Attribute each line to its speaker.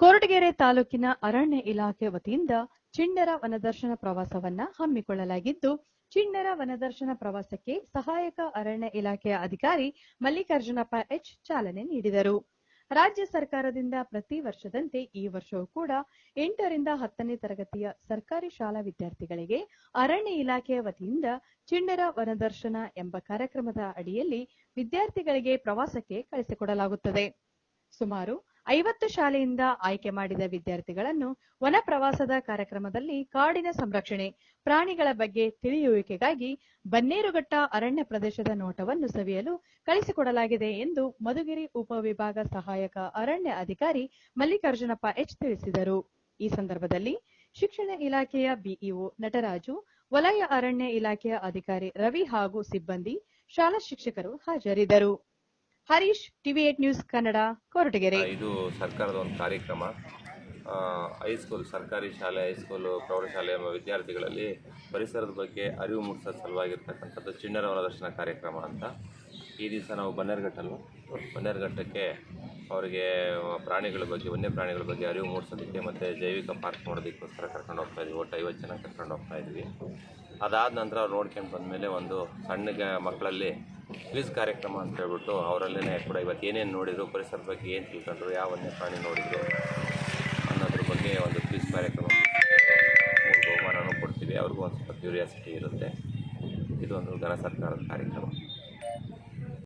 Speaker 1: ಕೊರಟಗೆರೆ ತಾಲೂಕಿನ ಅರಣ್ಯ ಇಲಾಖೆ ವತಿಯಿಂದ ಚಿಣ್ಣರ ವನದರ್ಶನ ಪ್ರವಾಸವನ್ನ ಹಮ್ಮಿಕೊಳ್ಳಲಾಗಿದ್ದು, ಚಿಣ್ಣರ ವನದರ್ಶನ ಪ್ರವಾಸಕ್ಕೆ ಸಹಾಯಕ ಅರಣ್ಯ ಇಲಾಖೆಯ ಅಧಿಕಾರಿ ಮಲ್ಲಿಕಾರ್ಜುನಪ್ಪ ಎಚ್ ಚಾಲನೆ ನೀಡಿದರು. ರಾಜ್ಯ ಸರ್ಕಾರದಿಂದ ಪ್ರತಿ ವರ್ಷದಂತೆ ಈ ವರ್ಷವೂ ಕೂಡ ಎಂಟರಿಂದ ಹತ್ತನೇ ತರಗತಿಯ ಸರ್ಕಾರಿ ಶಾಲಾ ವಿದ್ಯಾರ್ಥಿಗಳಿಗೆ ಅರಣ್ಯ ಇಲಾಖೆಯ ವತಿಯಿಂದ ಚಿಣ್ಣರ ವನದರ್ಶನ ಎಂಬ ಕಾರ್ಯಕ್ರಮದ ಅಡಿಯಲ್ಲಿ ವಿದ್ಯಾರ್ಥಿಗಳಿಗೆ ಪ್ರವಾಸಕ್ಕೆ ಕಳಿಸಿಕೊಡಲಾಗುತ್ತದೆ. ಸುಮಾರು ಐವತ್ತು ಶಾಲೆಯಿಂದ ಆಯ್ಕೆ ಮಾಡಿದ ವಿದ್ಯಾರ್ಥಿಗಳನ್ನು ವನ ಪ್ರವಾಸದ ಕಾರ್ಯಕ್ರಮದಲ್ಲಿ ಕಾಡಿನ ಸಂರಕ್ಷಣೆ, ಪ್ರಾಣಿಗಳ ಬಗ್ಗೆ ತಿಳಿಯುವಿಕೆಗಾಗಿ ಬನ್ನೇರುಘಟ್ಟ ಅರಣ್ಯ ಪ್ರದೇಶದ ನೋಟವನ್ನು ಸವಿಯಲು ಕಳಿಸಿಕೊಡಲಾಗಿದೆ ಎಂದು ಮಧುಗಿರಿ ಉಪವಿಭಾಗ ಸಹಾಯಕ ಅರಣ್ಯ ಅಧಿಕಾರಿ ಮಲ್ಲಿಕಾರ್ಜುನಪ್ಪ ಎಚ್ ತಿಳಿಸಿದರು. ಈ ಸಂದರ್ಭದಲ್ಲಿ ಶಿಕ್ಷಣ ಇಲಾಖೆಯ ಬಿಇಒ ನಟರಾಜು, ವಲಯ ಅರಣ್ಯ ಇಲಾಖೆಯ ಅಧಿಕಾರಿ ರವಿ ಹಾಗೂ ಸಿಬ್ಬಂದಿ, ಶಾಲಾ ಶಿಕ್ಷಕರು ಹಾಜರಿದ್ದರು. Harish, TV eight news Kannada, Koratagere.
Speaker 2: ಇದು ಸರ್ಕಾರದ ಒಂದು ಕಾರ್ಯಕ್ರಮ. ಹೈಸ್ಕೂಲ್ ಸರ್ಕಾರಿ ಶಾಲೆ ಹೈಸ್ಕೂಲು ಪ್ರೌಢಶಾಲೆ ಎಂಬ ವಿದ್ಯಾರ್ಥಿಗಳಲ್ಲಿ ಪರಿಸರದ ಬಗ್ಗೆ ಅರಿವು ಮೂಡಿಸೋ ಸಲುವಾಗಿರ್ತಕ್ಕಂಥದ್ದು ಚಿಣ್ಣರ ವರದರ್ಶನ ಕಾರ್ಯಕ್ರಮ ಅಂತ. ಈ ದಿವಸ ನಾವು ಬನ್ನೇರುಘಟ್ಟಲ್ಲೂ. ಬನ್ನೇರುಘಟ್ಟಕ್ಕೆ ಅವರಿಗೆ ಪ್ರಾಣಿಗಳ ಬಗ್ಗೆ ವನ್ಯ ಪ್ರಾಣಿಗಳ ಬಗ್ಗೆ ಅರಿವು ಮೂಡಿಸೋದಕ್ಕೆ ಮತ್ತು ಜೈವಿಕ ಪಾರ್ಕ್ ಮಾಡೋದಕ್ಕೋಸ್ಕರ ಕರ್ಕೊಂಡು ಹೋಗ್ತಾ ಇದ್ವಿ. ಒಟ್ಟು ಐವತ್ತು ಜನ ಕರ್ಕೊಂಡು ಹೋಗ್ತಾ ಇದ್ವಿ. ಅದಾದ ನಂತರ ಅವ್ರು ನೋಡ್ಕೊಂಡು ಬಂದಮೇಲೆ ಒಂದು ಸಣ್ಣಗೆ ಮಕ್ಕಳಲ್ಲಿ ಕ್ವಿಜ್ ಕಾರ್ಯಕ್ರಮ ಅಂತ ಹೇಳ್ಬಿಟ್ಟು ಅವರಲ್ಲೇ ಕೂಡ ಇವತ್ತು ಏನೇನು ನೋಡಿದ್ರು ಪರಿಸರದ ಬಗ್ಗೆ ಏನು ತಿಳ್ಕೊಂಡ್ರು, ಯಾವ ವನ್ಯ ಪ್ರಾಣಿ ನೋಡಿದ್ರು ಅನ್ನೋದ್ರ ಬಗ್ಗೆ ಒಂದು ಕ್ವಿಜ್ ಕಾರ್ಯಕ್ರಮ ಬಹುಮಾನನೂ ಕೊಡ್ತೀವಿ. ಅವ್ರಿಗೂ ಒಂದು ಸ್ವಲ್ಪ ಕ್ಯೂರಿಯಾಸಿಟಿ ಇರುತ್ತೆ. ಇದೊಂದು ಘನ ಸರ್ಕಾರದ ಕಾರ್ಯಕ್ರಮ.